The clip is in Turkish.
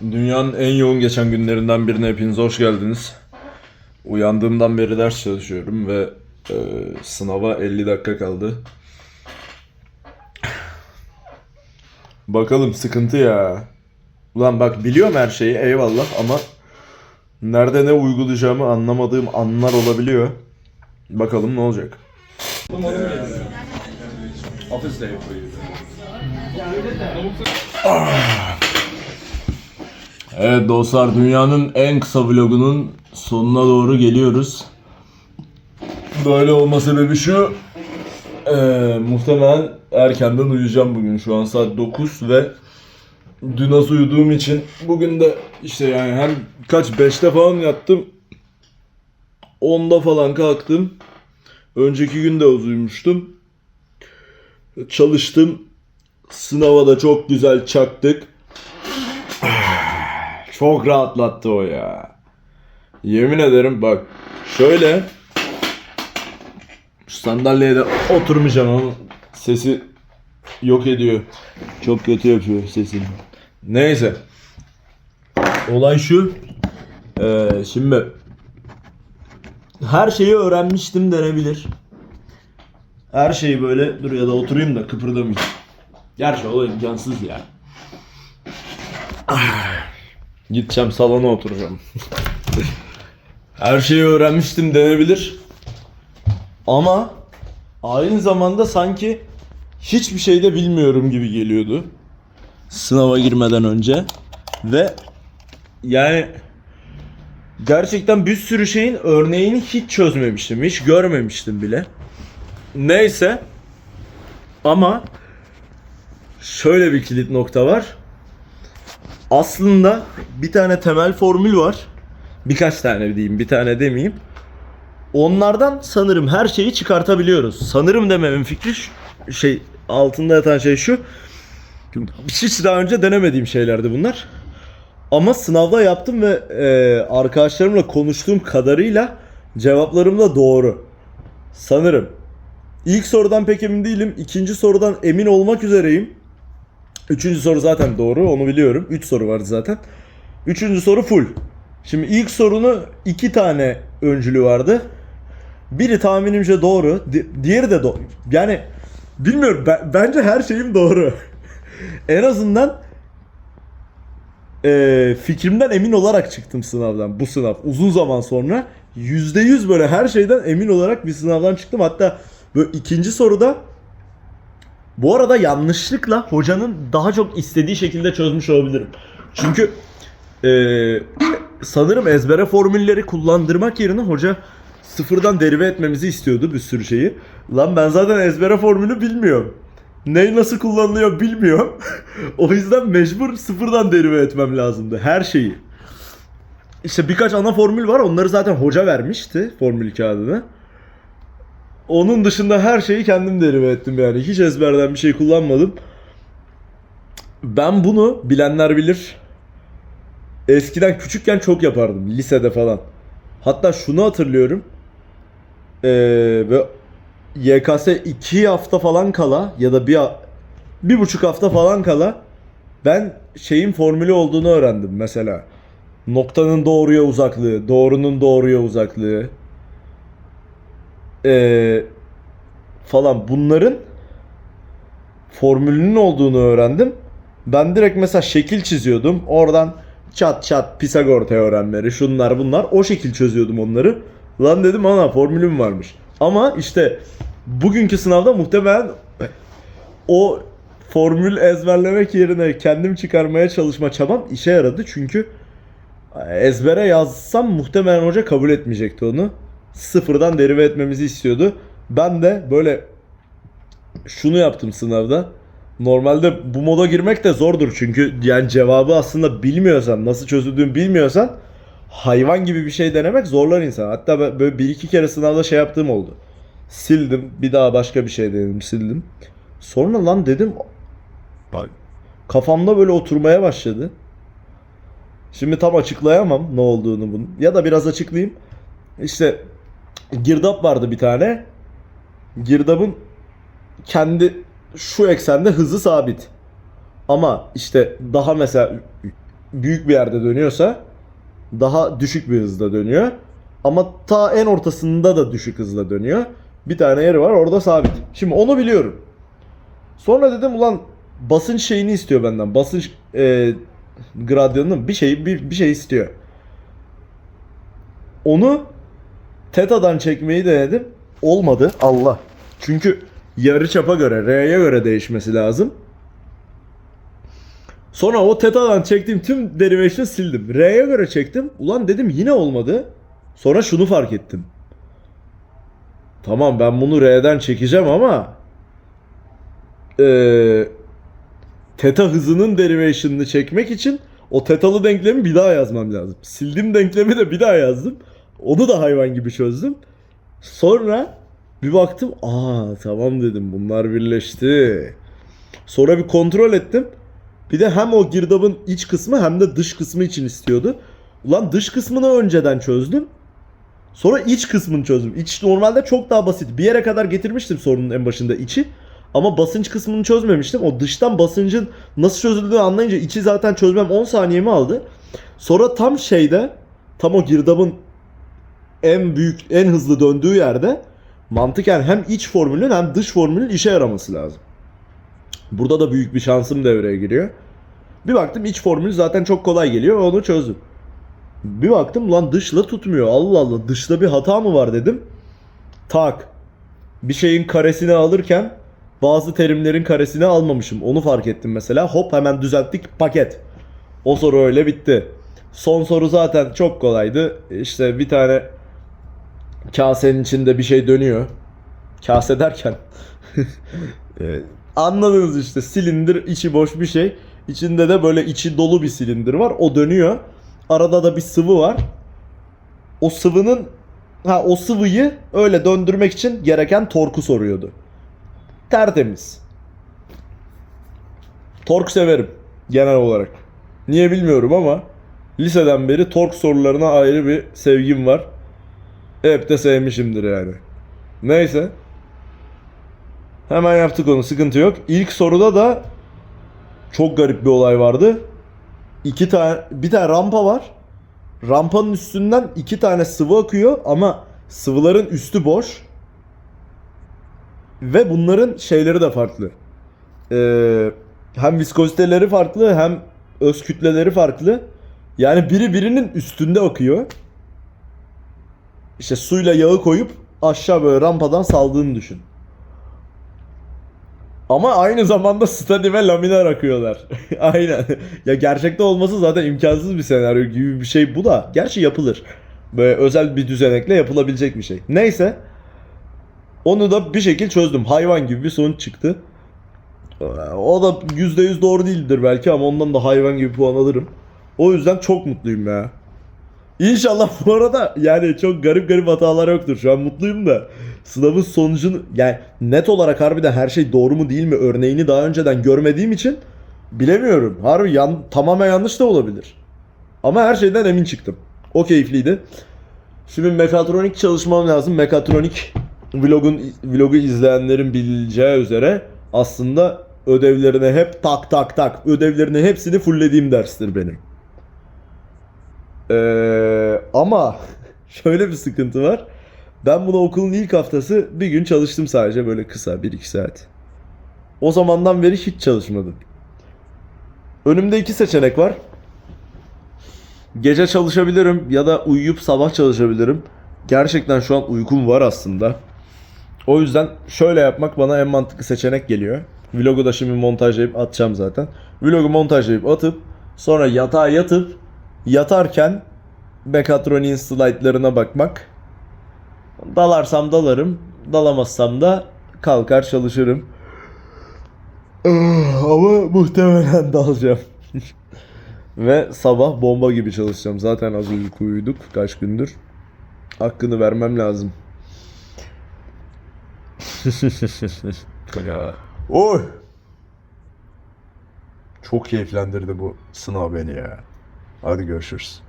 Dünyanın en yoğun geçen günlerinden birine hepiniz hoş geldiniz. Uyandığımdan beri ders çalışıyorum ve e, sınava 50 dakika kaldı. Bakalım sıkıntı ya. Ulan bak biliyorum her şeyi eyvallah ama nerede ne uygulayacağımı anlamadığım anlar olabiliyor. Bakalım ne olacak. Evet dostlar dünyanın en kısa vlogunun sonuna doğru geliyoruz. Böyle olma sebebi şu. eee, muhtemelen erkenden uyuyacağım bugün. Şu an saat 9 ve dün az uyuduğum için bugün de işte yani hem kaç 5'te falan yattım. 10'da falan kalktım. Önceki gün de az uyumuştum. Çalıştım. Sınava da çok güzel çaktık. Çok rahatlattı o ya. Yemin ederim bak şöyle şu sandalyeye de oturmayacağım ama sesi yok ediyor. Çok kötü yapıyor sesini. Neyse. Olay şu. Ee, şimdi her şeyi öğrenmiştim denebilir. Her şeyi böyle dur ya da oturayım da kıpırdamayayım. Gerçi o imkansız ya. Gideceğim salona oturacağım. Her şeyi öğrenmiştim denebilir. Ama aynı zamanda sanki hiçbir şey de bilmiyorum gibi geliyordu. Sınava girmeden önce. Ve yani gerçekten bir sürü şeyin örneğini hiç çözmemiştim. Hiç görmemiştim bile. Neyse. Ama şöyle bir kilit nokta var. Aslında bir tane temel formül var. Birkaç tane diyeyim, bir tane demeyeyim. Onlardan sanırım her şeyi çıkartabiliyoruz. Sanırım dememin fikri şey altında yatan şey şu. Hiç daha önce denemediğim şeylerdi bunlar. Ama sınavda yaptım ve e, arkadaşlarımla konuştuğum kadarıyla cevaplarım da doğru. Sanırım. İlk sorudan pek emin değilim. İkinci sorudan emin olmak üzereyim. Üçüncü soru zaten doğru onu biliyorum. Üç soru vardı zaten. Üçüncü soru full. Şimdi ilk sorunu iki tane öncülü vardı. Biri tahminimce doğru. di- diğeri de doğru. Yani bilmiyorum ben- bence her şeyim doğru. en azından eee, fikrimden emin olarak çıktım sınavdan. Bu sınav uzun zaman sonra %100 böyle her şeyden emin olarak bir sınavdan çıktım. Hatta böyle ikinci soruda bu arada yanlışlıkla hocanın daha çok istediği şekilde çözmüş olabilirim. Çünkü eee, sanırım ezbere formülleri kullandırmak yerine hoca sıfırdan derive etmemizi istiyordu bir sürü şeyi. Lan ben zaten ezbere formülü bilmiyorum. Ne nasıl kullanılıyor bilmiyorum. o yüzden mecbur sıfırdan derive etmem lazımdı her şeyi. İşte birkaç ana formül var. Onları zaten hoca vermişti formül kağıdını. Onun dışında her şeyi kendim derive ettim yani. Hiç ezberden bir şey kullanmadım. Ben bunu bilenler bilir. Eskiden küçükken çok yapardım. Lisede falan. Hatta şunu hatırlıyorum. Ee, ve YKS 2 hafta falan kala ya da bir, bir buçuk hafta falan kala ben şeyin formülü olduğunu öğrendim mesela. Noktanın doğruya uzaklığı, doğrunun doğruya uzaklığı. Ee, falan bunların formülünün olduğunu öğrendim. Ben direkt mesela şekil çiziyordum. Oradan çat çat Pisagor teoremleri şunlar bunlar o şekil çözüyordum onları. Lan dedim ana formülüm varmış. Ama işte bugünkü sınavda muhtemelen o formül ezberlemek yerine kendim çıkarmaya çalışma çabam işe yaradı. Çünkü ezbere yazsam muhtemelen hoca kabul etmeyecekti onu. Sıfırdan derive etmemizi istiyordu. Ben de böyle şunu yaptım sınavda. Normalde bu moda girmek de zordur çünkü yani cevabı aslında bilmiyorsan, nasıl çözüldüğünü bilmiyorsan hayvan gibi bir şey denemek zorlar insan. Hatta böyle bir iki kere sınavda şey yaptığım oldu. Sildim, bir daha başka bir şey denedim, sildim. Sonra lan dedim kafamda böyle oturmaya başladı. Şimdi tam açıklayamam ne olduğunu bunun. Ya da biraz açıklayayım. İşte girdap vardı bir tane. Girdabın kendi şu eksende hızı sabit. Ama işte daha mesela büyük bir yerde dönüyorsa daha düşük bir hızda dönüyor. Ama ta en ortasında da düşük hızla dönüyor. Bir tane yeri var orada sabit. Şimdi onu biliyorum. Sonra dedim ulan basınç şeyini istiyor benden. Basınç e, gradyanını bir şey bir, bir şey istiyor. Onu Teta'dan çekmeyi denedim. Olmadı. Allah. Çünkü yarıçapa göre, R'ye göre değişmesi lazım. Sonra o Teta'dan çektiğim tüm derivation'ı sildim. R'ye göre çektim. Ulan dedim yine olmadı. Sonra şunu fark ettim. Tamam ben bunu R'den çekeceğim ama eee teta hızının derivation'ını çekmek için o tetalı denklemi bir daha yazmam lazım. Sildiğim denklemi de bir daha yazdım. Onu da hayvan gibi çözdüm. Sonra bir baktım aa tamam dedim bunlar birleşti. Sonra bir kontrol ettim. Bir de hem o girdabın iç kısmı hem de dış kısmı için istiyordu. Ulan dış kısmını önceden çözdüm. Sonra iç kısmını çözdüm. İç normalde çok daha basit. Bir yere kadar getirmiştim sorunun en başında içi. Ama basınç kısmını çözmemiştim. O dıştan basıncın nasıl çözüldüğünü anlayınca içi zaten çözmem 10 saniyemi aldı. Sonra tam şeyde tam o girdabın en büyük en hızlı döndüğü yerde mantıken hem iç formülün hem dış formülün işe yaraması lazım. Burada da büyük bir şansım devreye giriyor. Bir baktım iç formül zaten çok kolay geliyor onu çözdüm. Bir baktım lan dışla tutmuyor. Allah Allah dışta bir hata mı var dedim. Tak. Bir şeyin karesini alırken bazı terimlerin karesini almamışım. Onu fark ettim mesela. Hop hemen düzelttik paket. O soru öyle bitti. Son soru zaten çok kolaydı. İşte bir tane kasenin içinde bir şey dönüyor. Kase derken anladınız işte silindir içi boş bir şey. İçinde de böyle içi dolu bir silindir var. O dönüyor. Arada da bir sıvı var. O sıvının ha o sıvıyı öyle döndürmek için gereken torku soruyordu. Tertemiz. Tork severim genel olarak. Niye bilmiyorum ama liseden beri tork sorularına ayrı bir sevgim var. Hep de sevmişimdir yani. Neyse. Hemen yaptık onu sıkıntı yok. İlk soruda da çok garip bir olay vardı. İki tane bir tane rampa var. Rampanın üstünden iki tane sıvı akıyor ama sıvıların üstü boş. Ve bunların şeyleri de farklı. Ee, hem viskoziteleri farklı hem öz kütleleri farklı. Yani biri birinin üstünde akıyor. İşte suyla yağı koyup aşağı böyle rampadan saldığını düşün. Ama aynı zamanda stadi ve laminar akıyorlar. Aynen. ya gerçekte olması zaten imkansız bir senaryo gibi bir şey bu da. Gerçi yapılır. Böyle özel bir düzenekle yapılabilecek bir şey. Neyse. Onu da bir şekil çözdüm. Hayvan gibi bir sonuç çıktı. O da %100 doğru değildir belki ama ondan da hayvan gibi puan alırım. O yüzden çok mutluyum ya. İnşallah bu arada yani çok garip garip hatalar yoktur. Şu an mutluyum da sınavın sonucunu yani net olarak harbiden her şey doğru mu değil mi örneğini daha önceden görmediğim için bilemiyorum. Harbi yan, tamamen yanlış da olabilir. Ama her şeyden emin çıktım. O keyifliydi. Şimdi mekatronik çalışmam lazım. Mekatronik vlogun vlogu izleyenlerin bileceği üzere aslında ödevlerine hep tak tak tak ödevlerini hepsini fulllediğim derstir benim. Ee, ama şöyle bir sıkıntı var. Ben bunu okulun ilk haftası bir gün çalıştım sadece böyle kısa 1-2 saat. O zamandan beri hiç çalışmadım. Önümde iki seçenek var. Gece çalışabilirim ya da uyuyup sabah çalışabilirim. Gerçekten şu an uykum var aslında. O yüzden şöyle yapmak bana en mantıklı seçenek geliyor. Vlogu da şimdi montajlayıp atacağım zaten. Vlogu montajlayıp atıp sonra yatağa yatıp yatarken Mekatronik'in slaytlarına bakmak. Dalarsam dalarım, dalamazsam da kalkar çalışırım. Ama muhtemelen dalacağım. Ve sabah bomba gibi çalışacağım. Zaten az uyku uyuduk kaç gündür. Hakkını vermem lazım. Oy. Çok keyiflendirdi bu sınav beni ya. Hadi görüşürüz.